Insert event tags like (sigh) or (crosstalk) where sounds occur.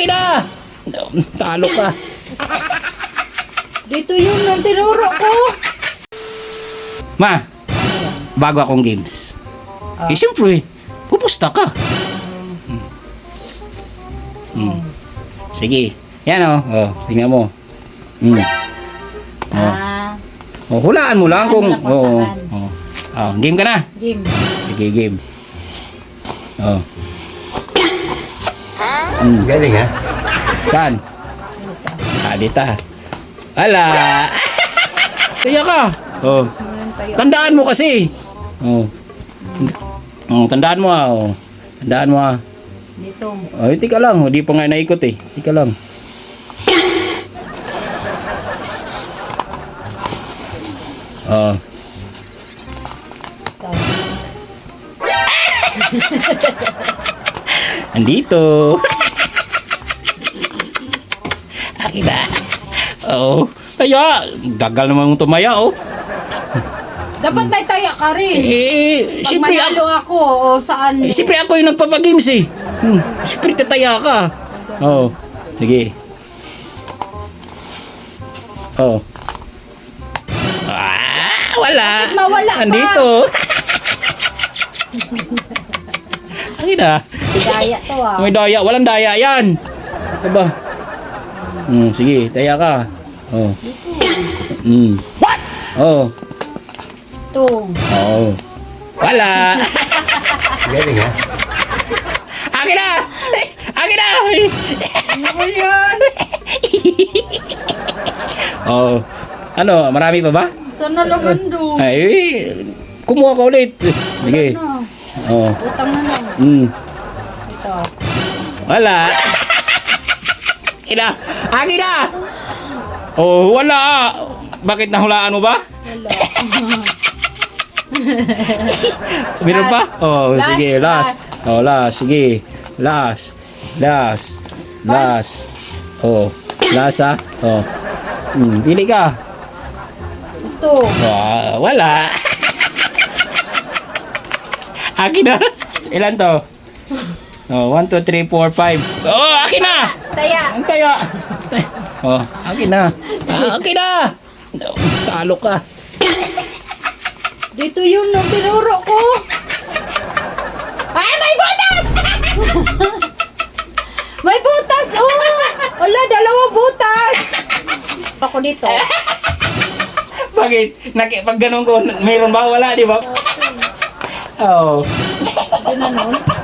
Okay na! Talo ka. Dito yun ang tinuro ko. Ma, bago akong games. Eh, siyempre, pupusta ka. Hmm. Hmm. Sige. Yan o. Oh. tingnan mo. Hmm. Oh. Ah, Oh, hulaan mo lang kung... Oo. kung saan. Oh. Oh, game ka na. game. Sige, game. Oh. Galing ha? Saan? Dito. Ala! Kaya ka. Oh. Tandaan mo kasi. Oh. Oh, tandaan mo ah. Oh. Tandaan mo ah. Dito. Oh, hindi ka lang. Hindi pa nga naikot eh. Hindi ka lang. Oh. (laughs) Ito. Andito. Akin na. Oo. Kaya, dagal naman mong tumaya, oh. Dapat may taya ka rin. Eh, Pag siyempre, manalo ako, o saan. eh, siyempre ako yung nagpapagames eh. Hmm, siyempre tataya ka. Oo. Oh, sige. Oh. Ah, wala. Bakit mawala pa? Andito. (laughs) Akin Daya to ah. May daya. Walang daya yan. Diba? Hmm, sige. Taya ka. Oh. Hmm. What? Oh. Ito. Oh. Wala. Galing ha? Akin na! Akin na! Ano yan? oh. Ano, marami pa ba? Saan na naman doon? Ay, kumuha ka ulit. Sige. Ano? Oh. Utang na lang. Hmm. Wala. Ina, akin na! Oh, wala. Bakit nahulaan mo ba? Wala. Meron pa? Oh, Last, sige, last. Oh, last. Sige. Last. Last. Last. Oh, last ah. Oh. Hmm, pili ka. Ito. Ah, wala. akin na. Ilan to? Oh, 1, 2, 3, 4, 5. Oh, akin na! Taya. Ang taya. Oh, akin na. Ah, akin na. Talo ka. Dito yun ang tinuro ko. Ay, may butas! (laughs) may butas, oh! Wala, dalawang butas! Ako dito. (laughs) Bakit? Naki, pag ganun ko, mayroon ba? Wala, di ba? Oh. Ito na nun.